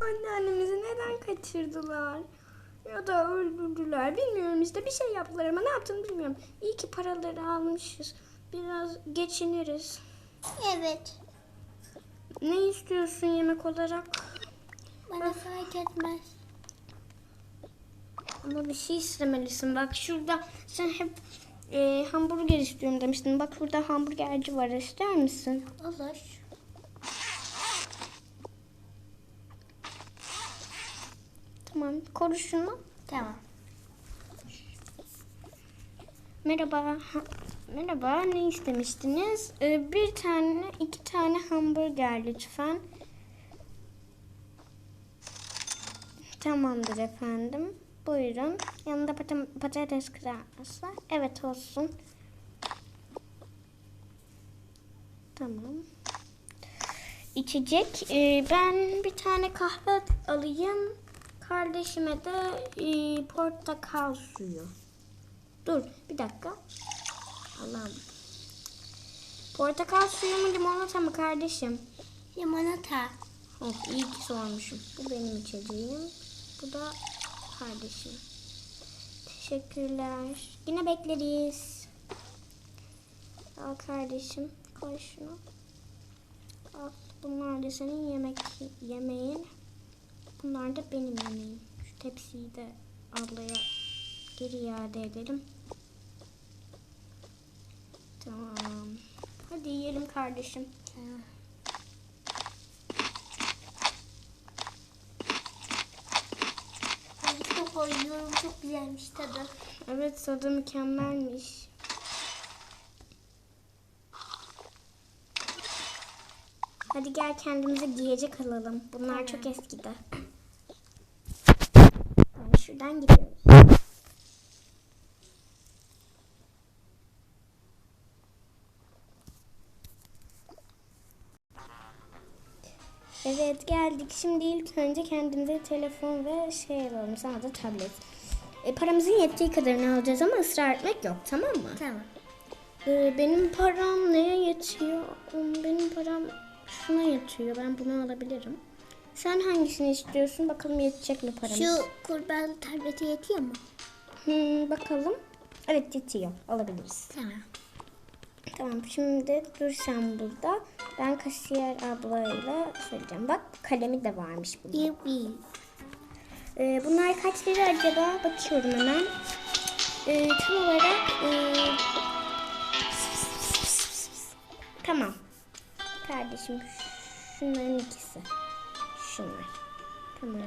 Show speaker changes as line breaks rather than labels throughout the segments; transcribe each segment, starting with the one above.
Anneannemizi neden kaçırdılar? Ya da öldürdüler. Bilmiyorum işte bir şey yaptılar ama ne yaptığını bilmiyorum. İyi ki paraları almışız. Biraz geçiniriz.
Evet.
Ne istiyorsun yemek olarak?
Bana fark etmez.
Ama bir şey istemelisin. Bak şurada sen hep e, hamburger istiyorum demiştin. Bak burada hamburgerci var. İster misin?
Olur.
Tamam. Koru şunu.
Tamam.
Merhaba. Ha- Merhaba. Ne istemiştiniz? Ee, bir tane, iki tane hamburger lütfen. Tamamdır efendim. Buyurun. Yanında pata- patates kızartması. Evet olsun. Tamam. İçecek. Ee, ben bir tane kahve alayım. Kardeşime de e, portakal suyu. Dur bir dakika. Allah'ım. Portakal suyu mu limonata mı kardeşim?
Limonata.
Oh, iyi ki sormuşum. Bu benim içeceğim. Bu da kardeşim. Teşekkürler. Yine bekleriz. Al kardeşim. Koy şunu. Al. Bunlar da senin yemek yemeğin. Bunlar da benim yemeğim. Şu tepsiyi de ablaya geri iade edelim. Tamam. Hadi yiyelim kardeşim.
Tamam. Ben çok oynuyorum. Çok güzelmiş tadı.
Evet tadı mükemmelmiş. Hadi gel kendimize giyecek alalım. Bunlar çok eskidi. Yani şuradan gidiyoruz. Evet geldik. Şimdi ilk önce kendimize telefon ve şey alalım. Sana da tablet. E, paramızın yettiği kadarını alacağız ama ısrar etmek yok tamam mı?
Tamam.
E, benim param neye yetiyor? Benim param şuna yetiyor. Ben bunu alabilirim. Sen hangisini istiyorsun? Bakalım yetecek mi paramız?
Şu kurban tableti yetiyor mu?
Hmm, bakalım. Evet yetiyor. Alabiliriz.
Tamam.
Tamam şimdi dur sen burada. Ben kasiyer ablayla söyleyeceğim. Bak kalemi de varmış burada.
Yuppi.
Ee, bunlar kaç lira acaba? Bakıyorum hemen. Ee, tam olarak ee, tamam. Kardeşim şunların ikisi. Şunlar. Tamam.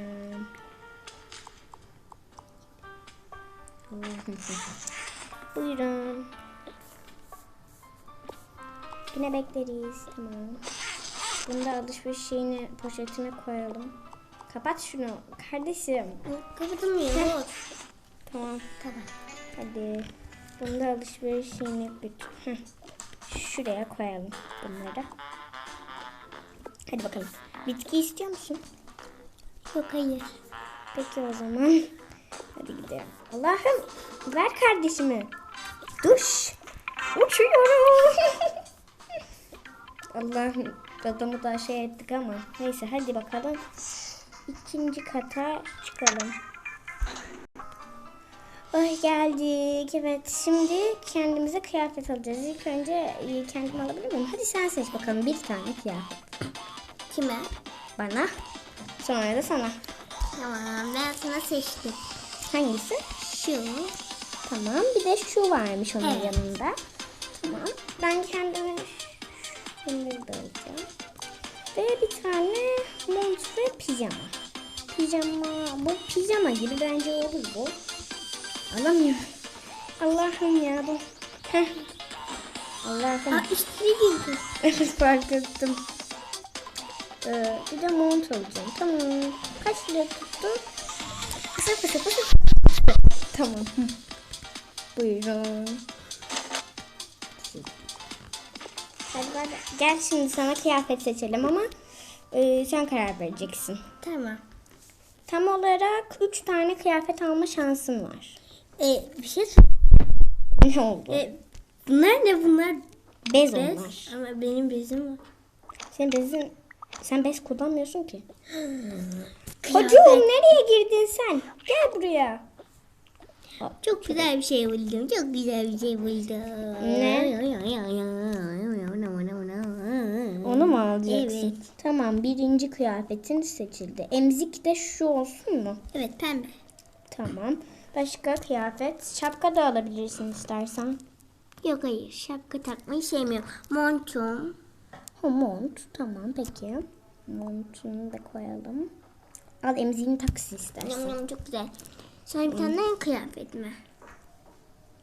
Buyurun. Yine bekleriz. Tamam. Bunu da alışveriş şeyini poşetine koyalım. Kapat şunu kardeşim.
Kapatamıyorum.
Tamam.
Tamam.
Hadi. Bunu da alışveriş şeyine götür. Şuraya koyalım bunları. Hadi bakalım. Bitki istiyor musun?
Yok hayır.
Peki o zaman. Hadi gidelim. Allah'ım ver kardeşimi. Duş. Uçuyorum. Allah'ım adamı da şey ettik ama. Neyse hadi bakalım. İkinci kata çıkalım. Ay geldik. Evet şimdi kendimize kıyafet alacağız. İlk önce e, kendim alabilir miyim? Hadi sen seç bakalım bir tane kıyafet.
Kime?
Bana. Sonra da sana.
Tamam ben sana seçtim.
Hangisi?
Şu.
Tamam. Bir de şu varmış onun
Evet.
yanında. Tamam. Ben kendime da alacağım. Ve bir tane mont ve pijama. Pijama. Bu pijama gibi bence olur bu. Alamıyorum. Allah'ım ya bu. Heh. Allah'ım.
Aa üstüne girdi.
Evet fark ettim. Ee, bir de mont alacağım. Tamam. Kaç lira tuttu? Kısa kısa kısa. tamam. Buyurun. Hadi hadi. Gel şimdi sana kıyafet seçelim ama e, sen karar vereceksin.
Tamam.
Tam olarak 3 tane kıyafet alma şansın var.
E, bir şey
Ne oldu?
e, Bunlar ne bunlar?
Bez
Bez.
onlar.
Ama benim bezim var.
Senin bezin Sen bez kullanmıyorsun ki. Çocuğum nereye girdin sen? Gel buraya.
Çok güzel bir şey buldum. Çok güzel bir şey buldum.
Ne? Onu mu alacaksın?
Evet.
Tamam birinci kıyafetin seçildi. Emzik de şu olsun mu?
Evet pembe.
Tamam. Başka kıyafet. Şapka da alabilirsin istersen.
Yok hayır şapka takmayı sevmiyorum. Montum.
Ha, mont. Tamam peki. Montunu da koyalım. Al emziğini taksi istersen.
Yum yum çok güzel. Sonra bir tane daha kıyafet mi?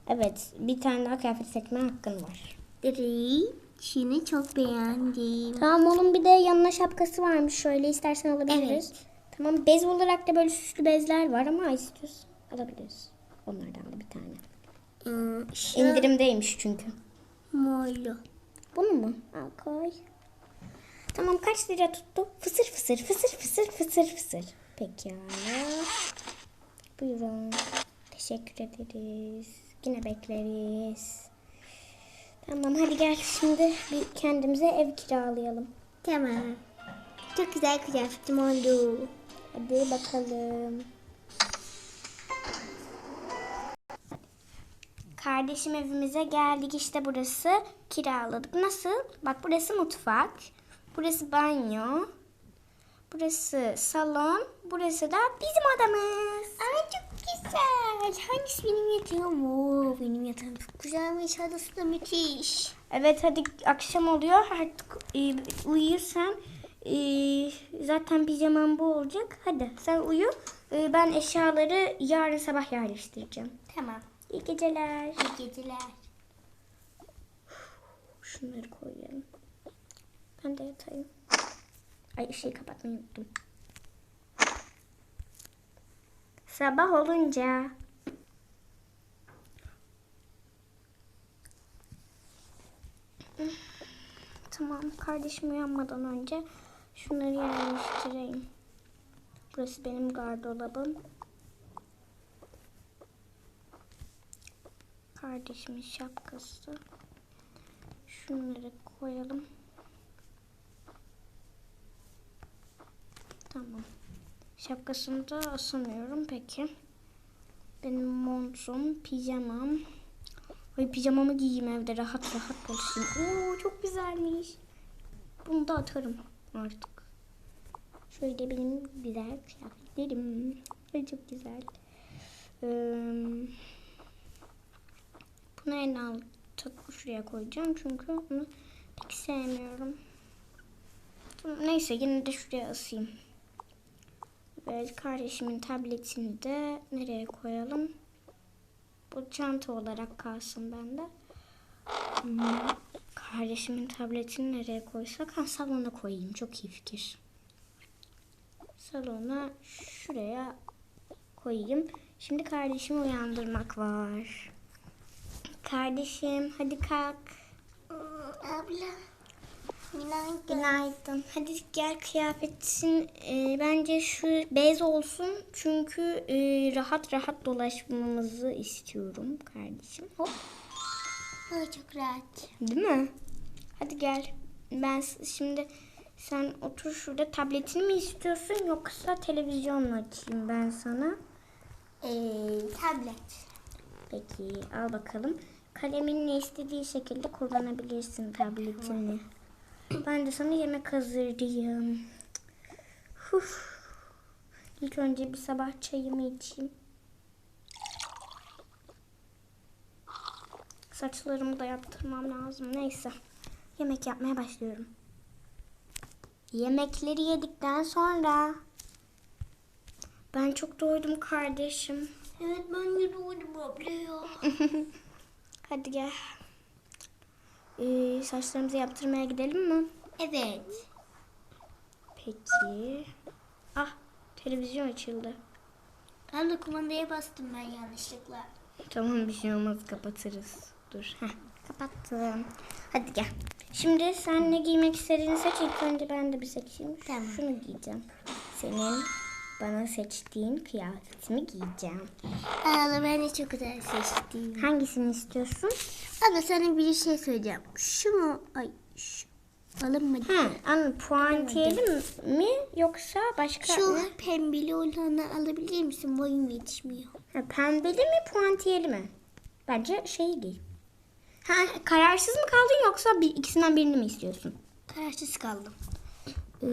Evet. Bir tane daha kıyafet seçme hakkın var.
Diri. Şunu çok beğendim.
Tamam oğlum bir de yanına şapkası varmış. Şöyle istersen alabiliriz.
Evet.
Tamam bez olarak da böyle süslü bezler var ama istiyorsan alabiliriz. Onlardan da bir tane.
Ee, şu
İndirimdeymiş çünkü.
morlu.
Bunu mu? Al koy. Tamam kaç lira tuttu? Fısır fısır fısır fısır fısır fısır. Pekala. Buyurun. Teşekkür ederiz. Yine bekleriz. Tamam hadi gel şimdi bir kendimize ev kiralayalım.
Tamam. Çok güzel kıyafetim oldu.
Hadi bakalım. Kardeşim evimize geldik işte burası kiraladık. Nasıl? Bak burası mutfak. Burası banyo. Burası salon. Burası da bizim odamız.
Ay çok güzel. Hangisi benim yatağım? Oo, benim yatağım çok güzelmiş. Adası da müthiş.
Evet hadi akşam oluyor. Artık e, uyuyorsan e, zaten pijaman bu olacak. Hadi sen uyu. E, ben eşyaları yarın sabah yerleştireceğim.
Tamam.
İyi geceler.
İyi geceler.
Şunları koyalım. Ben de yatayım. Ay ışığı kapatmayı unuttum. Sabah olunca Tamam kardeşim uyanmadan önce şunları yerleştireyim. Burası benim gardırobum. Kardeşimin şapkası. Şunları koyalım. Tamam. Şapkasını da asamıyorum peki. Benim montum, pijamam. Ay pijamamı giyeyim evde rahat rahat dolaşayım. Oo çok güzelmiş. Bunu da atarım artık. Şöyle benim güzel kıyafetlerim. Çok güzel. Ee, bunu en şuraya koyacağım çünkü onu pek sevmiyorum. Neyse yine de şuraya asayım. Ve kardeşimin tabletini de nereye koyalım? Bu çanta olarak kalsın bende. Hmm, Kardeşimin tabletini nereye koysak? Ha salona koyayım. Çok iyi fikir. Salona şuraya koyayım. Şimdi kardeşimi uyandırmak var. Kardeşim hadi kalk.
Abla. Günaydın.
Günaydın. Hadi gel kıyafetin e, bence şu bez olsun. Çünkü e, rahat rahat dolaşmamızı istiyorum kardeşim. Hop.
Ay çok rahat.
Değil mi? Hadi gel. Ben şimdi sen otur şurada tabletini mi istiyorsun yoksa televizyon mu açayım ben sana?
Ee, tablet.
Peki al bakalım. Kaleminle istediği şekilde kullanabilirsin tabletini. Ben de sana yemek hazırlayayım. Huf. İlk önce bir sabah çayımı içeyim. Saçlarımı da yaptırmam lazım. Neyse. Yemek yapmaya başlıyorum. Yemekleri yedikten sonra ben çok doydum kardeşim.
Evet ben yürüyorum abla ya.
Hadi gel. Ee, saçlarımızı yaptırmaya gidelim mi?
Evet.
Peki. Ah televizyon açıldı.
Abla kumandaya bastım ben yanlışlıkla.
Tamam bir şey olmaz kapatırız. Dur. Heh, kapattım. Hadi gel. Şimdi sen ne giymek istediğini seç. İlk önce ben de bir seçeyim.
Tamam.
Şunu giyeceğim. Senin bana seçtiğin kıyafetimi giyeceğim.
Abla ben de çok güzel seçtim.
Hangisini istiyorsun?
Abla sana bir şey söyleyeceğim. Şu mu? Ay şu. Alınmadı.
Ha, anladım. Puantiyeli mi yoksa başka
Şu
mı?
pembeli olanı alabilir misin? Boyum yetişmiyor.
Ha, pembeli mi puantiyeli mi? Bence şeyi giy. Ha, kararsız mı kaldın yoksa bir, ikisinden birini mi istiyorsun?
Kararsız kaldım.
Ee,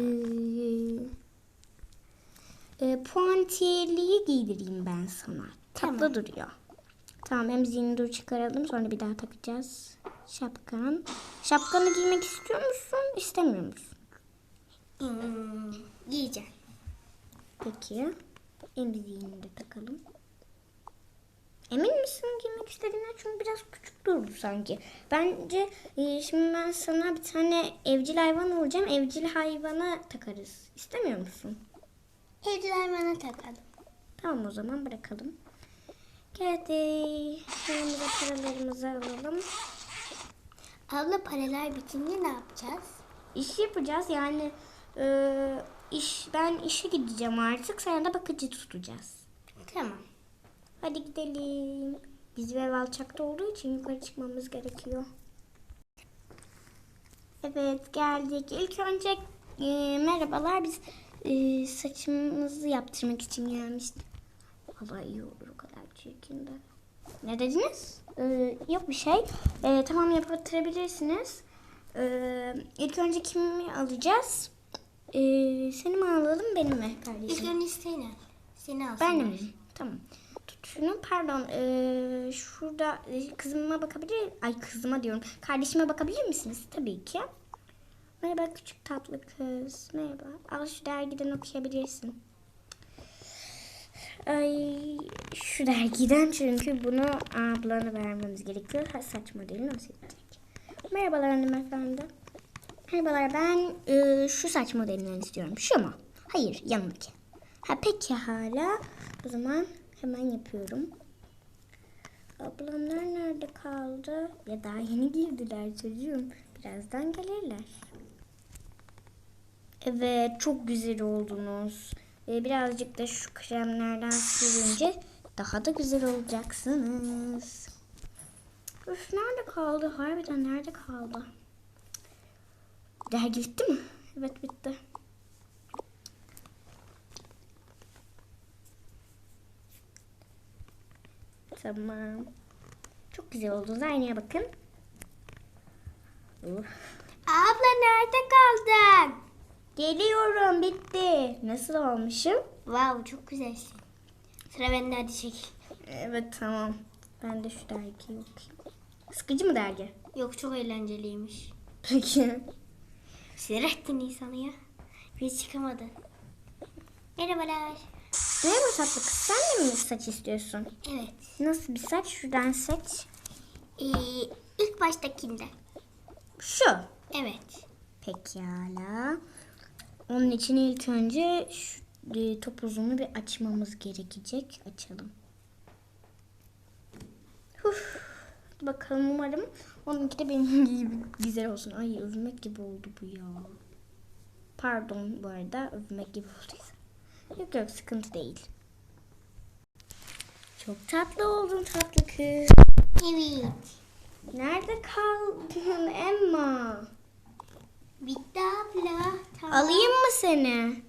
e, puantiyeliyi giydireyim ben sana. Tatlı
Tamam.
duruyor. Tamam emziğini dur çıkaralım sonra bir daha takacağız. Şapkan. Şapkanı giymek istiyor musun istemiyor musun?
Hmm, giyeceğim.
Peki. Emziğini de takalım. Emin misin giymek istediğinden? Çünkü biraz küçük durdu sanki. Bence e, şimdi ben sana bir tane evcil hayvan alacağım. Evcil hayvana takarız. İstemiyor musun?
Evcil hayvana takalım.
Tamam o zaman bırakalım. Geldi. Yanımıza paralarımızı alalım.
Abla paralar bitince ne yapacağız?
İş yapacağız yani e, iş ben işe gideceğim artık. Sana da bakıcı tutacağız.
Tamam.
Hadi gidelim. Bizim ev alçakta olduğu için yukarı çıkmamız gerekiyor. Evet geldik. İlk önce e, merhabalar biz e, saçımızı yaptırmak için gelmiştik. Vallahi iyi olur o kadar çirkin de. Ne dediniz? E, yok bir şey. E, tamam yaptırabilirsiniz. E, ilk önce kimi alacağız? E, seni mi alalım benim mi kardeşim?
İlk önce seni. Seni al.
Ben mi? Tamam. Tut şunu. Pardon. Ee, şurada e, kızıma bakabilir Ay kızıma diyorum. Kardeşime bakabilir misiniz? Tabii ki. Merhaba küçük tatlı kız. Merhaba. Al şu dergiden okuyabilirsin. Ay şu dergiden çünkü bunu ablana vermemiz gerekiyor. Ha, saçma değil nasıl edecek? Merhabalar hanımefendi. Merhabalar ben e, şu saç modelinden istiyorum. Şu mu? Hayır yanındaki. Ha peki hala. O zaman hemen yapıyorum. Ablamlar nerede kaldı? Ya daha yeni girdiler çocuğum. Birazdan gelirler. Evet çok güzel oldunuz. Ee, birazcık da şu kremlerden sürünce daha da güzel olacaksınız. Üf nerede kaldı? Harbiden nerede kaldı? Dergi bitti mi? Evet bitti. Tamam. Çok güzel oldunuz. Aynaya bakın.
Abla nerede kaldın?
Geliyorum bitti. Nasıl olmuşum?
Wow çok güzelsin. Sıra bende hadi çekil.
Evet tamam. Ben de şu dergiyi okuyayım. Sıkıcı mı dergi?
Yok çok eğlenceliymiş.
Peki.
Sinir insanı ya. Bir çıkamadın. Merhabalar.
Merhaba tatlı kız. Sen de mi saç istiyorsun?
Evet.
Nasıl bir saç? Şuradan seç.
Ee, ilk baştakinde.
Şu.
Evet.
Pekala. Onun için ilk önce şu e, topuzunu bir açmamız gerekecek. Açalım. Huf. Bakalım umarım onunki de benim gibi güzel olsun. Ay övmek gibi oldu bu ya. Pardon bu arada övmek gibi olduysa. Yok yok sıkıntı değil. Çok tatlı oldun tatlı kız.
Evet.
Nerede kaldın Emma?
Bitti abla. Tamam.
Alayım mı seni?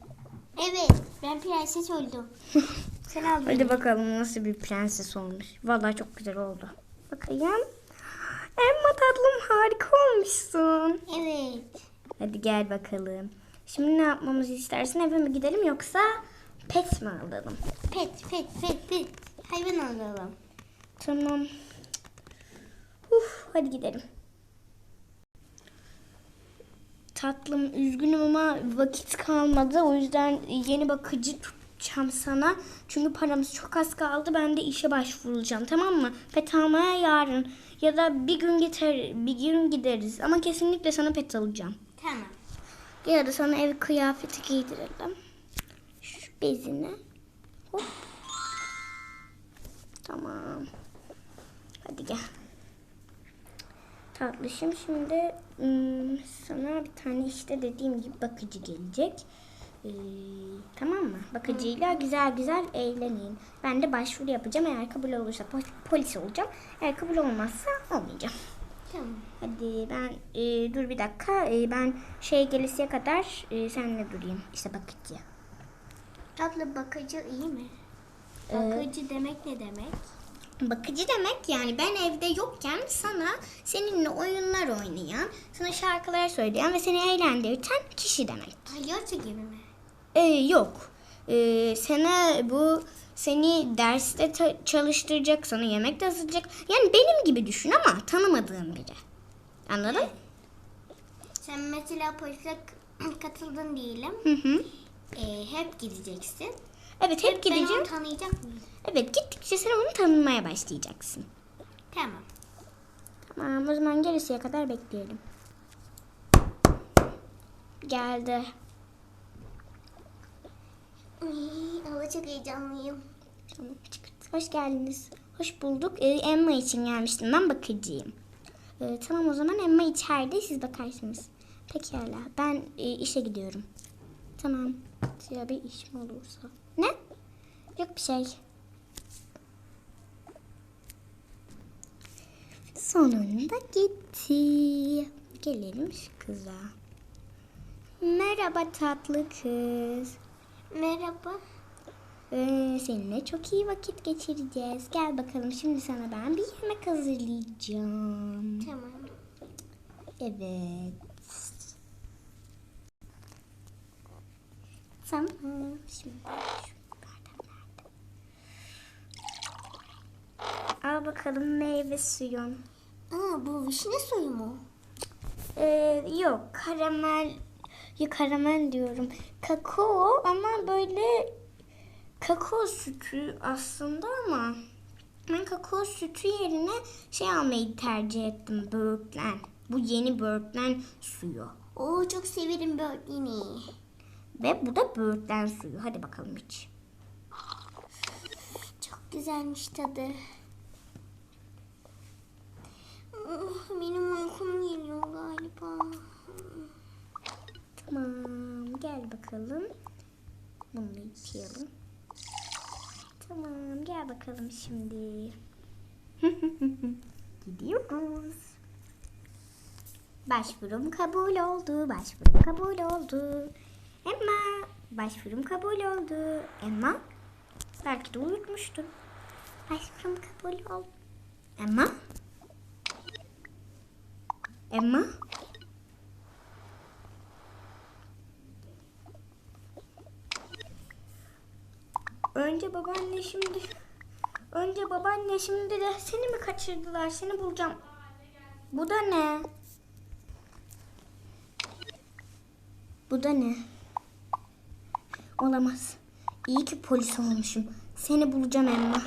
Evet. Ben prenses oldum. Sen al.
Hadi bakalım nasıl bir prenses olmuş. Vallahi çok güzel oldu. Bakayım. Emma tatlım harika olmuşsun.
Evet.
Hadi gel bakalım. Şimdi ne yapmamızı istersin? Eve mi gidelim yoksa pet mi alalım?
Pet pet pet pet. Hayvan alalım.
Tamam. Uf, hadi gidelim. Tatlım üzgünüm ama vakit kalmadı. O yüzden yeni bakıcı tutacağım sana. Çünkü paramız çok az kaldı. Ben de işe başvurulacağım tamam mı? Pet almaya yarın. Ya da bir gün gider, bir gün gideriz. Ama kesinlikle sana pet alacağım.
Tamam.
Ya da sana ev kıyafeti giydirelim. Şu bezini. Hop. Tamam. Hadi gel. Tatlışım şimdi ım, sana bir tane işte dediğim gibi bakıcı gelecek. Ee, tamam mı? Bakıcıyla güzel güzel eğlenin. Ben de başvuru yapacağım. Eğer kabul olursa po- polis olacağım. Eğer kabul olmazsa olmayacağım.
Tamam.
Hadi ben e, dur bir dakika. E, ben şey gelesiye kadar e, seninle durayım. İşte bakıcı.
Tatlı bakıcı iyi mi?
Ee,
Bakıcı demek ne demek?
Bakıcı demek yani ben evde yokken sana seninle oyunlar oynayan, sana şarkılar söyleyen ve seni eğlendirten kişi demek.
Palyaço gibi mi?
Ee, yok. Ee, sana bu seni derste çalıştıracak, sana yemek de hazırlayacak. Yani benim gibi düşün ama tanımadığın biri. Anladın?
Sen mesela polise katıldın diyelim.
Hı hı.
Ee, hep gideceksin.
Evet hep
Ben onu
gideceğim.
tanıyacak mıyım?
Evet gittikçe sen onu tanımaya başlayacaksın.
Tamam.
Tamam o zaman gelesiye kadar bekleyelim. Geldi.
Ay, ama çok heyecanlıyım.
Tamam çıkart. Hoş geldiniz. Hoş bulduk. Ee, Emma için gelmiştim. Ben bakıcıyım. Ee, tamam o zaman Emma içeride siz bakarsınız. Pekala. Ben e, işe gidiyorum. Tamam. Ya bir iş mi olursa. Ne? Yok bir şey. Sonunda gitti. Gelelim şu kıza. Merhaba tatlı kız.
Merhaba.
Ee, seninle çok iyi vakit geçireceğiz. Gel bakalım şimdi sana ben bir yemek hazırlayacağım.
Tamam.
Evet. Tamam. Şimdi şu? Al bakalım meyve suyun.
Aa, bu vişne suyu mu?
Ee, yok karamel ya karamel diyorum. Kakao ama böyle kakao sütü aslında ama ben kakao sütü yerine şey almayı tercih ettim. Böğürtlen. Bu yeni böğürtlen suyu.
Oo, çok severim böğürtleni.
Ve bu da böğürtlen suyu. Hadi bakalım iç.
Çok güzelmiş tadı. Oh, Benim uykum geliyor galiba.
Tamam gel bakalım. Bunu da. Tamam gel bakalım şimdi. Gidiyoruz. Başvurum kabul oldu. Başvurum kabul oldu. Emma. Başvurum kabul oldu. Emma. Belki de unutmuştun. Başvurum kabul oldu. Emma. Emma. Önce babaanne şimdi önce babaanne şimdi de seni mi kaçırdılar? Seni bulacağım. Bu da ne? Bu da ne? Olamaz. İyi ki polis olmuşum. Seni bulacağım Emma.